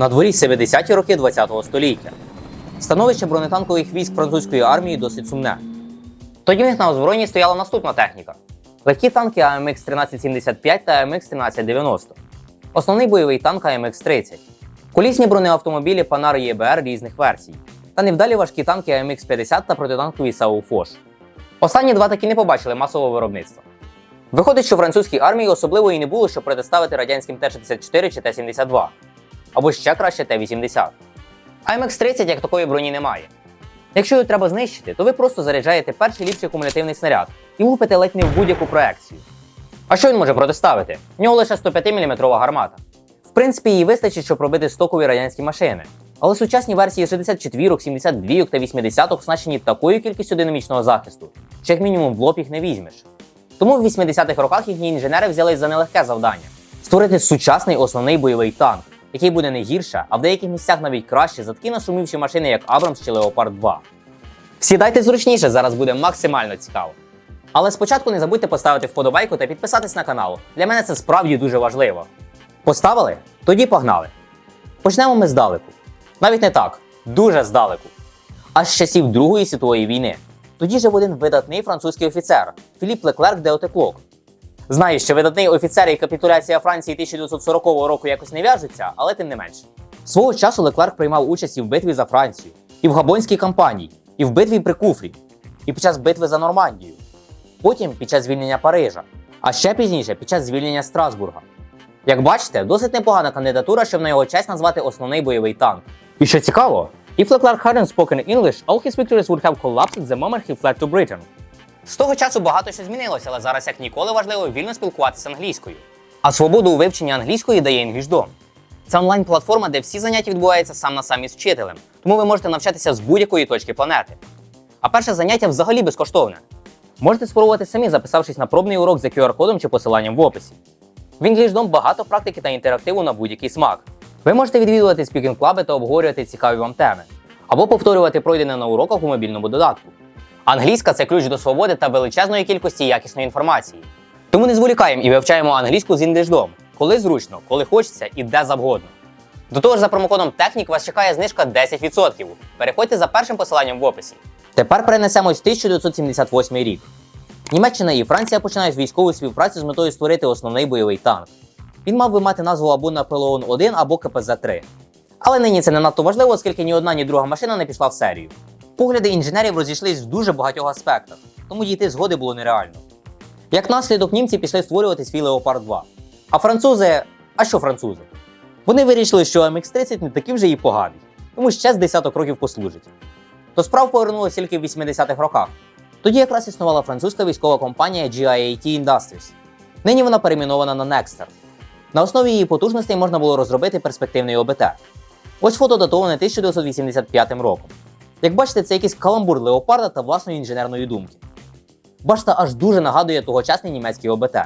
На дворі 70-ті роки ХХ століття. Становище бронетанкових військ французької армії досить сумне. Тоді в них на озброєнні стояла наступна техніка: легкі танки АМХ 1375 та АМХ 1390, основний бойовий танк АМХ 30, колісні бронеавтомобілі Панар ЄБР різних версій, та невдалі важкі танки АМХ 50 та протитанкові САУ Фош. Останні два таки не побачили масового виробництва. Виходить, що французькій армії особливо і не було, щоб протиставити радянським Т-64 чи Т-72, або ще краще Т-80. АМХ-30 як такої броні немає. Якщо його треба знищити, то ви просто заряджаєте перший ліпший кумулятивний снаряд і лупите ледь не в будь-яку проекцію. А що він може протиставити? В нього лише 105-мм гармата. В принципі, її вистачить, щоб робити стокові радянські машини. Але сучасні версії 64, 72 та 80 оснащені такою кількістю динамічного захисту, що як мінімум в лоб їх не візьмеш. Тому в 80-х роках їхні інженери взялись за нелегке завдання створити сучасний основний бойовий танк, який буде не гірше, а в деяких місцях навіть краще за такі нашумівші машини, як Абрамс чи Leopard 2. Сідайте зручніше, зараз буде максимально цікаво. Але спочатку не забудьте поставити вподобайку та підписатись на канал. Для мене це справді дуже важливо. Поставили? Тоді погнали. Почнемо ми здалеку. Навіть не так, дуже здалеку. Аж з часів Другої світової війни. Тоді жив один видатний французький офіцер Філіп Леклерк де Отеклок. Знаю, що видатний офіцер і капітуляція Франції 1940 року якось не в'яжуться, але тим не менше. Свого часу Леклерк приймав участь і в битві за Францію, і в Габонській кампанії, і в битві при Куфрі, і під час битви за Нормандію. Потім під час звільнення Парижа, а ще пізніше під час звільнення Страсбурга. Як бачите, досить непогана кандидатура, щоб на його честь назвати основний бойовий танк. І що цікаво, if Leclerc hadn't spoken English, all his victories would have collapsed the moment he fled to Britain. З того часу багато що змінилося, але зараз як ніколи важливо вільно спілкуватися англійською. А свободу у вивченні англійської дає EnglishDom. Це онлайн-платформа, де всі заняття відбуваються сам на самі з вчителем, тому ви можете навчатися з будь-якої точки планети. А перше заняття взагалі безкоштовне. Можете спробувати самі, записавшись на пробний урок за QR-кодом чи посиланням в описі. В EnglishDom багато практики та інтерактиву на будь-який смак. Ви можете відвідувати спікінг-клаби та обговорювати цікаві вам теми, або повторювати пройдене на уроках у мобільному додатку. Англійська це ключ до свободи та величезної кількості якісної інформації. Тому не зволікаємо і вивчаємо англійську з EnglishDom, коли зручно, коли хочеться і де завгодно. До того ж, за промокодом Технік вас чекає знижка 10%. Переходьте за першим посиланням в описі. Тепер перенесемось в 1978 рік. Німеччина і Франція починають військову співпрацю з метою створити основний бойовий танк. Він мав би мати назву або Наполеон 1 або КПЗ-3. Але нині це не надто важливо, оскільки ні одна, ні друга машина не пішла в серію. Погляди інженерів розійшлись в дуже багатьох аспектах, тому дійти згоди було нереально. Як наслідок, німці пішли створювати свій Леопард 2. А французи. А що французи? Вони вирішили, що MX-30 не такий вже і поганий, тому ще з десяток років послужить. До справ повернулося тільки в 80-х роках. Тоді якраз існувала французька військова компанія GIAT Industries. Нині вона перейменована на Nexter. На основі її потужностей можна було розробити перспективний ОБТ. Ось фото датоване 1985 роком. Як бачите, це якийсь каламбур леопарда та власної інженерної думки. Башта аж дуже нагадує тогочасний німецький ОБТ.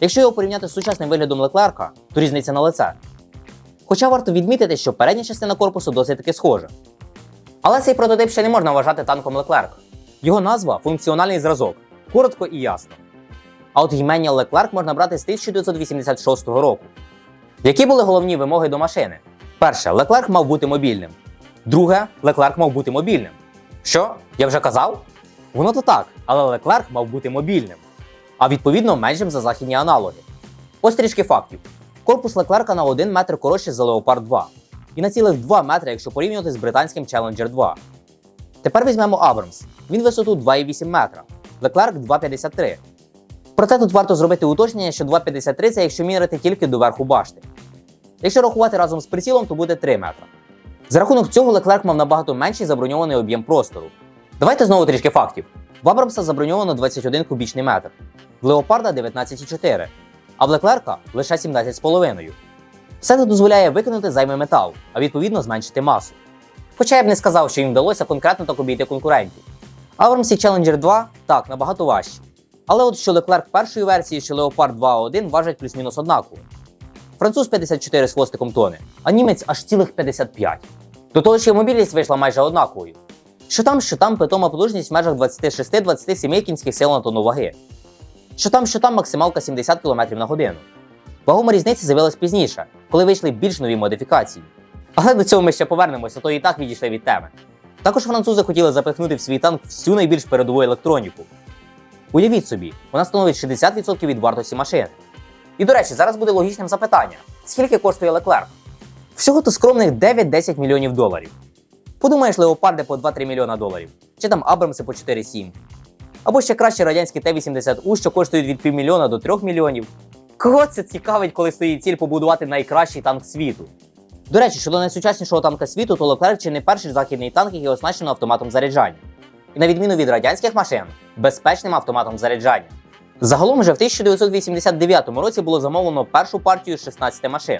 Якщо його порівняти з сучасним виглядом Леклерка, то різниця на лице. Хоча варто відмітити, що передня частина корпусу досить таки схожа. Але цей прототип ще не можна вважати танком Леклерк. Його назва функціональний зразок, коротко і ясно. А от ймення Леклерк можна брати з 1986 року. Які були головні вимоги до машини? Перше, Леклерк мав бути мобільним. Друге, Леклерк мав бути мобільним. Що? Я вже казав? Воно то так, але Леклерк мав бути мобільним, а відповідно меншим за західні аналоги. Ось трішки фактів. Корпус Леклерка на 1 метр коротший за Leopard 2 і на цілих 2 метри, якщо порівнювати з британським Challenger 2. Тепер візьмемо Абрамс. Він висоту 2,8 метра, Леклерк 2,53. Проте тут варто зробити уточнення, що 2,53 це якщо міряти тільки до верху башти. Якщо рахувати разом з прицілом, то буде 3 метра. За рахунок цього Леклерк мав набагато менший заброньований об'єм простору. Давайте знову трішки фактів. В Абрамса заброньовано 21 кубічний метр, в Леопарда 19,4, а в Леклерка лише 17,5. Все це дозволяє викинути зайвий метал, а відповідно зменшити масу. Хоча я б не сказав, що їм вдалося конкретно так обійти конкурентів. Абрамс і Challenger 2 так, набагато важчі. Але от що Леклерк першої версії, що Leopard 2.1 важать плюс-мінус однаково. Француз 54 з хвостиком тони, а німець аж цілих 55. До того ж, мобільність вийшла майже однаковою. Що там, що там питома потужність в межах 26-27 кінських сил на тонну ваги. Що там, що там максималка 70 км на годину. Вагома різниця з'явилась пізніше, коли вийшли більш нові модифікації. Але до цього ми ще повернемося, то і так відійшли від теми. Також французи хотіли запихнути в свій танк всю найбільш передову електроніку. Уявіть собі, вона становить 60% від вартості машини. І до речі, зараз буде логічним запитання: скільки коштує Леклерк? Всього то скромних 9-10 мільйонів доларів. Подумаєш, леопарди по 2-3 мільйона доларів, чи там Абрамси по 4-7. Або ще краще радянські Т-80У, що коштують від півмільйона до 3 мільйонів. Кого це цікавить, коли стоїть ціль побудувати найкращий танк світу? До речі, щодо найсучаснішого танка світу, то Леклерк чи не перший західний танк, який оснащено автоматом заряджання. І на відміну від радянських машин, безпечним автоматом заряджання. Загалом вже в 1989 році було замовлено першу партію з 16 машин.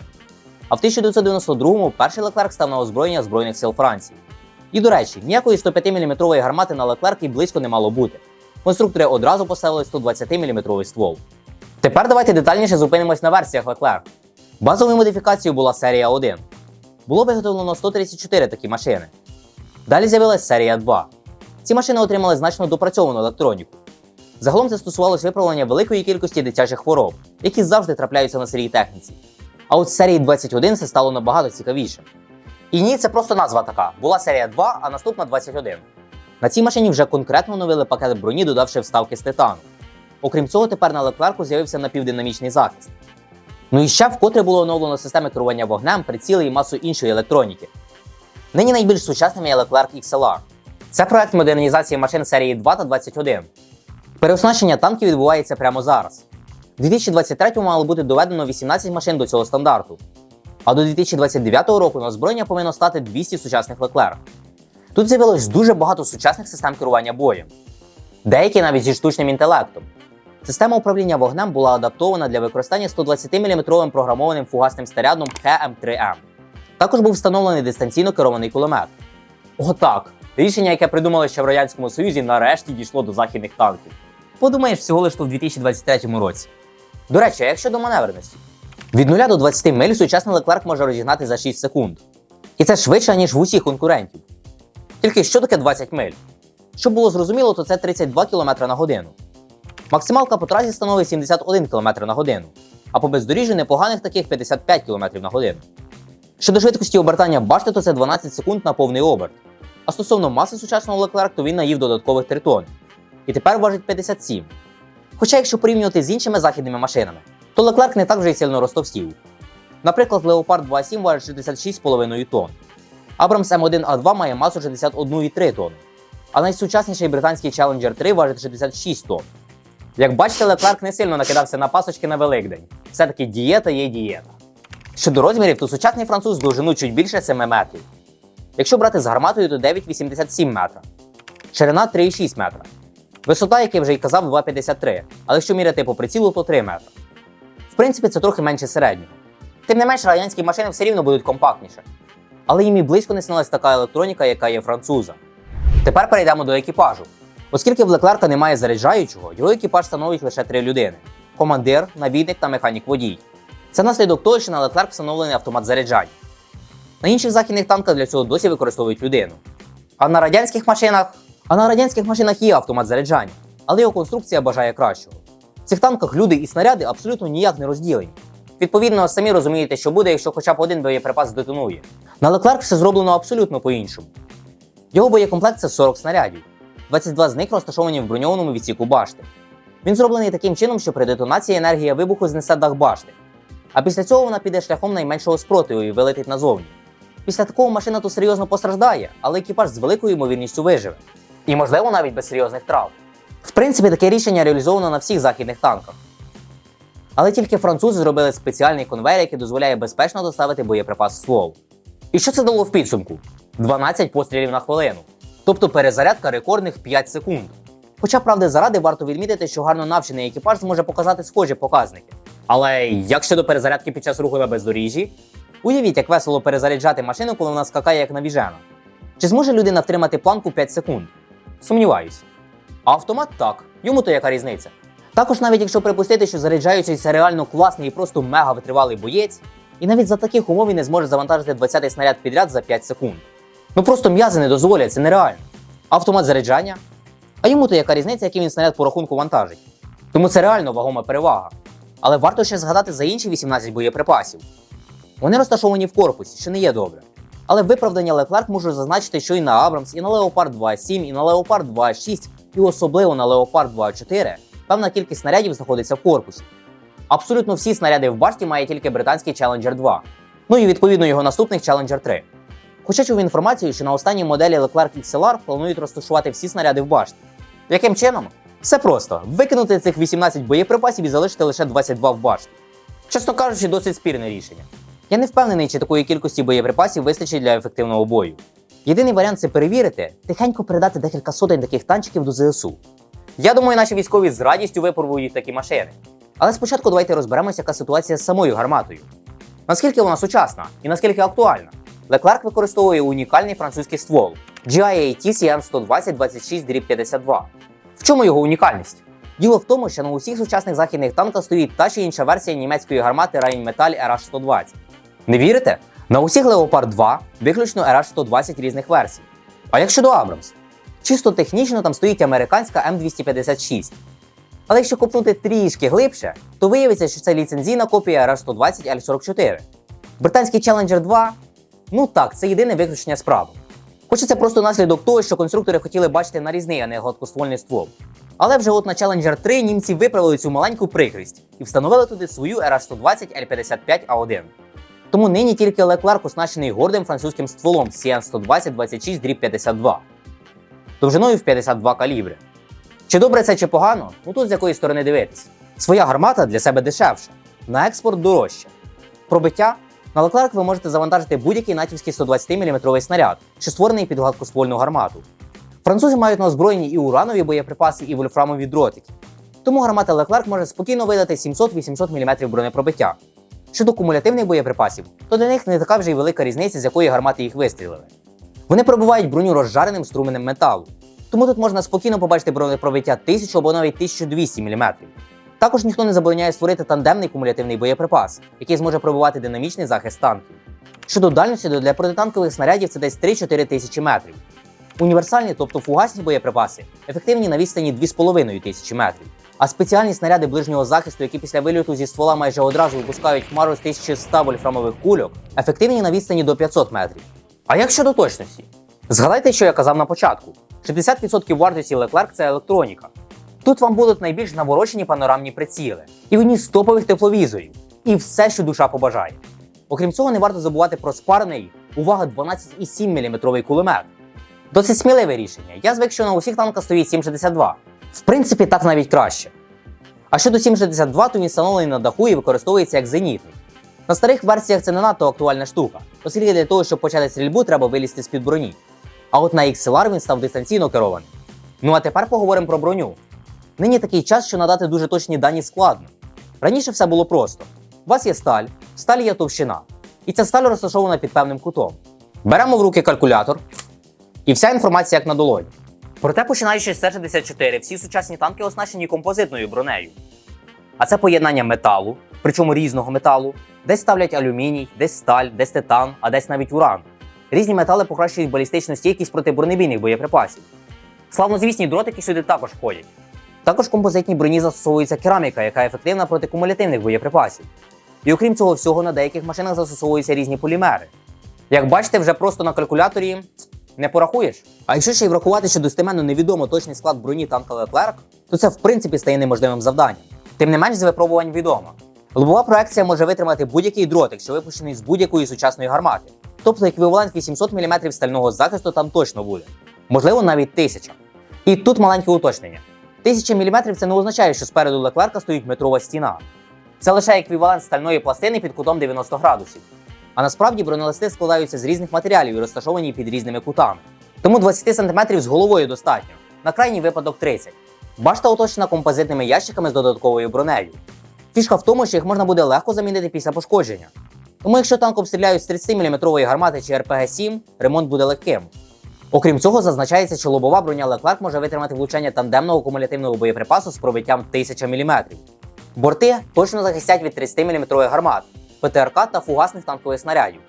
А в 1992-му перший Леклерк став на озброєння Збройних сил Франції. І до речі, ніякої 105-мм гармати на Леклерк і близько не мало бути. Конструктори одразу поставили 120-мм ствол. Тепер давайте детальніше зупинимось на версіях Leclerc. Базовою модифікацією була серія 1. Було виготовлено 134 такі машини. Далі з'явилась серія 2. Ці машини отримали значно допрацьовану електроніку. Загалом це стосувалося виправлення великої кількості дитячих хвороб, які завжди трапляються на сирій техніці. А от з серії 21 це стало набагато цікавіше. І ні, це просто назва така. Була серія 2, а наступна 21. На цій машині вже конкретно оновили пакет броні, додавши вставки з титану. Окрім цього, тепер на Леклерку з'явився напівдинамічний захист. Ну і ще вкотре було оновлено системи керування вогнем, приціли і масу іншої електроніки. Нині найбільш сучасним є Leclerc XLR. Це проект модернізації машин серії 2 та 21. Переоснащення танків відбувається прямо зараз. У 2023 мало бути доведено 18 машин до цього стандарту. А до 2029 року на озброєння повинно стати 200 сучасних Leclerc. Тут з'явилось дуже багато сучасних систем керування боєм, деякі навіть зі штучним інтелектом. Система управління вогнем була адаптована для використання 120-мм програмованим фугасним снарядом ХМ3М. Також був встановлений дистанційно керований кулемет. Отак. Рішення, яке придумали ще в Радянському Союзі, нарешті дійшло до західних танків. Подумаєш всього лиш в 2023 році. До речі, а як щодо маневреності? Від 0 до 20 миль сучасний Leclerc може розігнати за 6 секунд. І це швидше, ніж в усіх конкурентів. Тільки що таке 20 миль? Щоб було зрозуміло, то це 32 км на годину. Максималка по трасі становить 71 км на годину, а по бездоріжжю непоганих таких 55 км на годину. Щодо швидкості обертання башти, то це 12 секунд на повний оберт. А стосовно маси сучасного Leclerc, то він наїв додаткових 3 тонн. І тепер важить 57. Хоча, якщо порівнювати з іншими західними машинами, то Leclerc не так вже й сильно розтовстів. Наприклад, Leopard 2.7 важить 66,5 тонн. Abrams M1A2 має масу 61,3 тонни, а найсучасніший британський Challenger 3 важить 66 тонн. Як бачите, Leclerc не сильно накидався на пасочки на Великдень. Все-таки дієта є дієта. Щодо розмірів, то сучасний француз довжину чуть більше 7 метрів. Якщо брати з гарматою, то 9,87 метра. Ширина 3,6 метра. Висота, як я вже й казав, 2,53, але якщо міряти по прицілу, то 3 метри. В принципі, це трохи менше середнього. Тим не менш, радянські машини все рівно будуть компактніше. Але їм і близько не снилась така електроніка, яка є француза. Тепер перейдемо до екіпажу. Оскільки в Леклерка немає заряджаючого, його екіпаж становить лише три людини: командир, навідник та механік-водій. Це наслідок того, що на Леклерк встановлений автомат заряджання. На інших західних танках для цього досі використовують людину. А на радянських машинах. А на радянських машинах є автомат заряджання, але його конструкція бажає кращого. В цих танках люди і снаряди абсолютно ніяк не розділені. Відповідно, самі розумієте, що буде, якщо хоча б один боєприпас здетонує. На Leclerc все зроблено абсолютно по-іншому. Його боєкомплект це 40 снарядів. 22 з них розташовані в броньованому відсіку башти. Він зроблений таким чином, що при детонації енергія вибуху знесе дах башти. А після цього вона піде шляхом найменшого спротиву і вилетить назовні. Після такого машина то серйозно постраждає, але екіпаж з великою ймовірністю виживе. І можливо навіть без серйозних травм. В принципі, таке рішення реалізовано на всіх західних танках. Але тільки французи зробили спеціальний конвейер, який дозволяє безпечно доставити боєприпас в ствол. І що це дало в підсумку? 12 пострілів на хвилину. Тобто перезарядка рекордних 5 секунд. Хоча, правди заради, варто відмітити, що гарно навчений екіпаж зможе показати схожі показники. Але як щодо перезарядки під час руху на бездоріжжі? Уявіть, як весело перезаряджати машину, коли вона скакає як навіжена. Чи зможе людина втримати планку 5 секунд? Сумніваюсь. А автомат так, йому то яка різниця. Також, навіть якщо припустити, що заряджаючий це реально класний і просто мега витривалий боєць, і навіть за таких умов він не зможе завантажити 20-й снаряд підряд за 5 секунд. Ну просто м'язи не дозволять, це нереально. Автомат заряджання. А йому то яка різниця, який він снаряд по рахунку вантажить. Тому це реально вагома перевага. Але варто ще згадати за інші 18 боєприпасів. Вони розташовані в корпусі, що не є добре. Але виправдання Леклерк можу зазначити, що і на Абрамс, і на Leopard 2.7, і на Leopard 2.6, і особливо на Leopard 2.4 певна кількість снарядів знаходиться в корпусі. Абсолютно всі снаряди в башті має тільки британський Challenger 2, ну і відповідно його наступник Challenger 3. Хоча чув інформацію, що на останній моделі Leclerc XLR планують розташувати всі снаряди в башті. Яким чином? Все просто: викинути цих 18 боєприпасів і залишити лише 22 в башті. Чесно кажучи, досить спірне рішення. Я не впевнений, чи такої кількості боєприпасів вистачить для ефективного бою. Єдиний варіант це перевірити, тихенько передати декілька сотень таких танчиків до ЗСУ. Я думаю, наші військові з радістю випробують такі машини. Але спочатку давайте розберемося, яка ситуація з самою гарматою. Наскільки вона сучасна і наскільки актуальна? Leclerc використовує унікальний французький ствол GIAT CM120 26 52. В чому його унікальність? Діло в тому, що на усіх сучасних західних танках стоїть та чи інша версія німецької гармати Rheinmetall RH120. Не вірите? На усіх Leopard 2 виключно RH120 різних версій. А як щодо Abrams? Чисто технічно там стоїть американська М256. Але якщо копнути трішки глибше, то виявиться, що це ліцензійна копія RH120 L44. Британський Challenger 2 ну так, це єдине виключення справи. Хоча це просто наслідок того, що конструктори хотіли бачити нарізний, а не гладкоствольний ствол. Але вже от на Challenger 3 німці виправили цю маленьку прикрість і встановили туди свою RH120 L55A1. Тому нині тільки Leclerc оснащений гордим французьким стволом CN120 26 52 довжиною в 52 калібри. Чи добре це, чи погано? Ну тут з якої сторони дивитись. Своя гармата для себе дешевша, на експорт дорожче. Пробиття на Leclerc ви можете завантажити будь-який натівський 120-мм снаряд, що створений під гладкоствольну гармату. Французи мають на озброєнні і уранові боєприпаси, і вольфрамові дротики. Тому гармата Leclerc може спокійно видати 700-800 мм бронепробиття. Щодо кумулятивних боєприпасів, то для них не така вже й велика різниця, з якої гармати їх вистрілили. Вони пробивають броню розжареним струменем металу, тому тут можна спокійно побачити бронепробиття 1000 або навіть 1200 мм. Також ніхто не забороняє створити тандемний кумулятивний боєприпас, який зможе пробивати динамічний захист танків. Щодо дальності, то для протитанкових снарядів це десь 3-4 тисячі метрів. Універсальні, тобто фугасні боєприпаси, ефективні на відстані 2,5 тисячі метрів. А спеціальні снаряди ближнього захисту, які після вильоту зі ствола майже одразу випускають хмару з 1100 вольфрамових кульок, ефективні на відстані до 500 метрів. А як щодо точності? Згадайте, що я казав на початку: 60% вартості Leclerc – це електроніка. Тут вам будуть найбільш наворочені панорамні приціли, і одні з топових тепловізорів, і все, що душа побажає. Окрім цього, не варто забувати про спарений, увага, 12,7 мм кулемет. Досить сміливе рішення. Я звик, що на усіх танках стоїть 7,62. В принципі, так навіть краще. А щодо 7,62, то він встановлений на даху і використовується як зенітний. На старих версіях це не надто актуальна штука, оскільки для того, щоб почати стрільбу, треба вилізти з-під броні. А от на XLR він став дистанційно керований. Ну а тепер поговоримо про броню. Нині такий час, що надати дуже точні дані складно. Раніше все було просто: у вас є сталь, в сталі є товщина, і ця сталь розташована під певним кутом. Беремо в руки калькулятор, і вся інформація як на долоні. Проте, починаючи з С-64, всі сучасні танки оснащені композитною бронею. А це поєднання металу, причому різного металу. Десь ставлять алюміній, десь сталь, десь титан, а десь навіть уран. Різні метали покращують балістичну стійкість проти бронебійних боєприпасів. Славнозвісні дротики сюди також входять. Також в композитній броні застосовується кераміка, яка ефективна проти кумулятивних боєприпасів. І окрім цього всього, на деяких машинах застосовуються різні полімери. Як бачите, вже просто на калькуляторі не порахуєш. А якщо ще й врахувати, що достеменно невідомо точний склад броні танка Leclerc, то це в принципі стає неможливим завданням. Тим не менш, з випробувань відомо. Лобова проекція може витримати будь-який дротик, що випущений з будь-якої сучасної гармати. Тобто еквівалент 800 мм стального захисту там точно буде. Можливо, навіть 1000. І тут маленьке уточнення. 1000 мм це не означає, що спереду Леклерка стоїть метрова стіна. Це лише еквівалент стальної пластини під кутом 90 градусів. А насправді бронелисти складаються з різних матеріалів і розташовані під різними кутами. Тому 20 см з головою достатньо, на крайній випадок 30. Башта оточена композитними ящиками з додатковою бронею. Фішка в тому, що їх можна буде легко замінити після пошкодження. Тому якщо танк обстріляють з 30-мм гармати чи РПГ-7, ремонт буде легким. Окрім цього, зазначається, що лобова броня Leclerc може витримати влучання тандемного кумулятивного боєприпасу з пробиттям 1000 мм. Борти точно захистять від 30-мм гармат, ПТРК та фугасних танкових снарядів.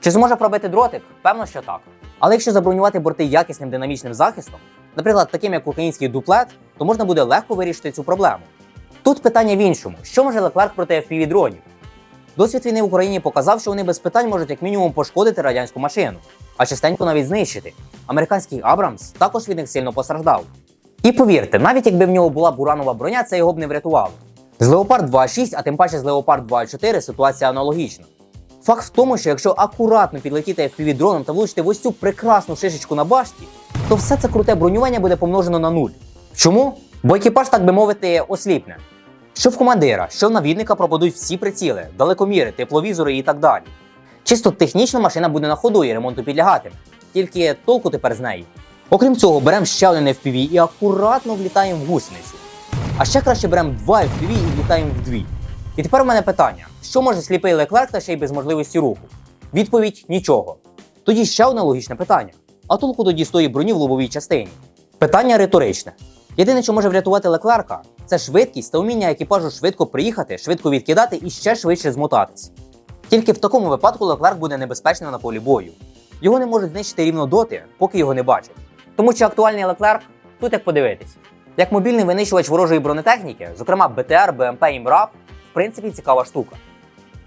Чи зможе пробити дротик? Певно, що так. Але якщо забронювати борти якісним динамічним захистом, наприклад, таким як український дуплет, то можна буде легко вирішити цю проблему. Тут питання в іншому: що може Leclerc проти FPV дронів? Досвід війни в Україні показав, що вони без питань можуть як мінімум пошкодити радянську машину, а частенько навіть знищити. Американський Абрамс також від них сильно постраждав. І повірте, навіть якби в нього була буранова броня, це його б не врятувало. З Leopard 2.6, а тим паче з Leopard 2.4 ситуація аналогічна. Факт в тому, що якщо акуратно підлетіти fpv дроном та влучити в ось цю прекрасну шишечку на башті, то все це круте бронювання буде помножено на нуль. Чому? Бо екіпаж, так би мовити, осліпне. Що в командира, що в навідника пропадуть всі приціли, далекоміри, тепловізори і так далі. Чисто технічно машина буде на ходу і ремонту підлягатиме. Тільки толку тепер з неї. Окрім цього, беремо ще один FPV і акуратно влітаємо в гусеницю. А ще краще беремо два FPV і влітаємо в дві. І тепер у мене питання: що може сліпий леклерк та ще й без можливості руху? Відповідь нічого. Тоді ще одне логічне питання: а толку тоді з тої броні в лобовій частині? Питання риторичне. Єдине, що може врятувати леклерка, це швидкість та вміння екіпажу швидко приїхати, швидко відкидати і ще швидше змотатись. Тільки в такому випадку леклерк буде небезпечним на полі бою. Його не можуть знищити рівно доти, поки його не бачать. Тому що актуальний леклерк тут як подивитись. Як мобільний винищувач ворожої бронетехніки, зокрема БТР, БМП і МРАП, в принципі цікава штука.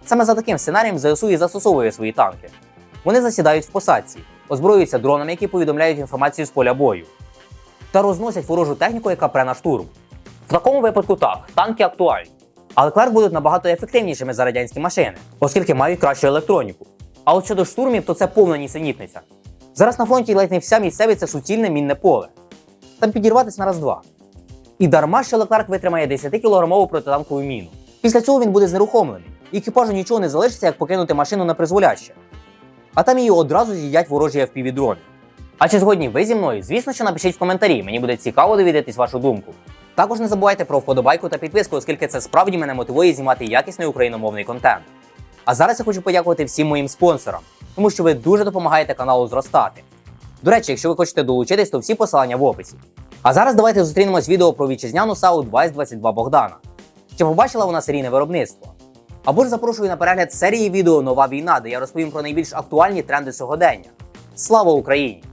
Саме за таким сценарієм ЗСУ і застосовує свої танки. Вони засідають в посадці, озброюються дронами, які повідомляють інформацію з поля бою, та розносять ворожу техніку, яка пре на штурм. В такому випадку так, танки актуальні. Але Клерк будуть набагато ефективнішими за радянські машини, оскільки мають кращу електроніку. А от щодо штурмів, то це повна нісенітниця. Зараз на фронті ледь не вся місцевість це суцільне мінне поле. Там підірватися на раз-два. І дарма, що Леклерк витримає 10-кілограмову протитанкову міну. Після цього він буде знерухомлений, екіпажу нічого не залишиться, як покинути машину на призволяще. А там її одразу з'їдять ворожі fpv дрони. А чи згодні ви зі мною? Звісно, що напишіть в коментарі, мені буде цікаво довідатись вашу думку. Також не забувайте про вподобайку та підписку, оскільки це справді мене мотивує знімати якісний україномовний контент. А зараз я хочу подякувати всім моїм спонсорам, тому що ви дуже допомагаєте каналу зростати. До речі, якщо ви хочете долучитись, то всі посилання в описі. А зараз давайте зустрінемось відео про вітчизняну САУ 2022 Богдана. Чи побачила вона серійне виробництво? Або ж запрошую на перегляд серії відео Нова війна, де я розповім про найбільш актуальні тренди сьогодення. Слава Україні!